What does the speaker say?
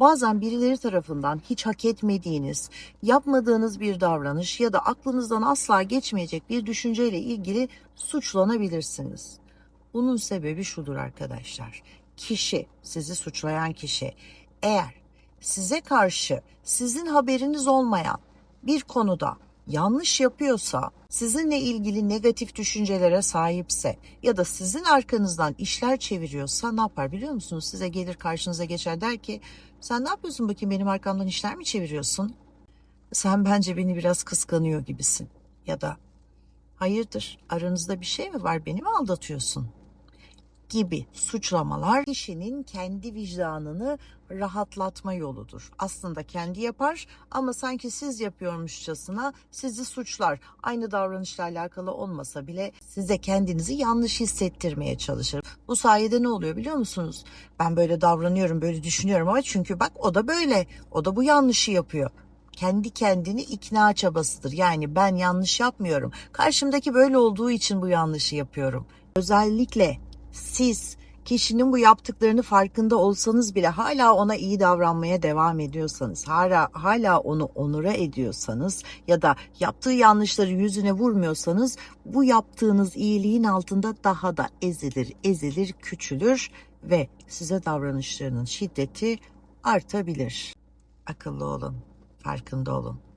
Bazen birileri tarafından hiç hak etmediğiniz, yapmadığınız bir davranış ya da aklınızdan asla geçmeyecek bir düşünceyle ilgili suçlanabilirsiniz. Bunun sebebi şudur arkadaşlar. Kişi, sizi suçlayan kişi eğer size karşı sizin haberiniz olmayan bir konuda yanlış yapıyorsa, sizinle ilgili negatif düşüncelere sahipse ya da sizin arkanızdan işler çeviriyorsa ne yapar biliyor musunuz? Size gelir karşınıza geçer der ki sen ne yapıyorsun bakayım benim arkamdan işler mi çeviriyorsun? Sen bence beni biraz kıskanıyor gibisin ya da hayırdır aranızda bir şey mi var beni mi aldatıyorsun? Gibi suçlamalar kişinin kendi vicdanını rahatlatma yoludur. Aslında kendi yapar ama sanki siz yapıyormuşçasına sizi suçlar. Aynı davranışla alakalı olmasa bile size kendinizi yanlış hissettirmeye çalışır. Bu sayede ne oluyor biliyor musunuz? Ben böyle davranıyorum, böyle düşünüyorum ama çünkü bak o da böyle. O da bu yanlışı yapıyor kendi kendini ikna çabasıdır. Yani ben yanlış yapmıyorum. Karşımdaki böyle olduğu için bu yanlışı yapıyorum. Özellikle siz kişinin bu yaptıklarını farkında olsanız bile hala ona iyi davranmaya devam ediyorsanız, hala hala onu onura ediyorsanız ya da yaptığı yanlışları yüzüne vurmuyorsanız bu yaptığınız iyiliğin altında daha da ezilir, ezilir, küçülür ve size davranışlarının şiddeti artabilir. Akıllı olun, farkında olun.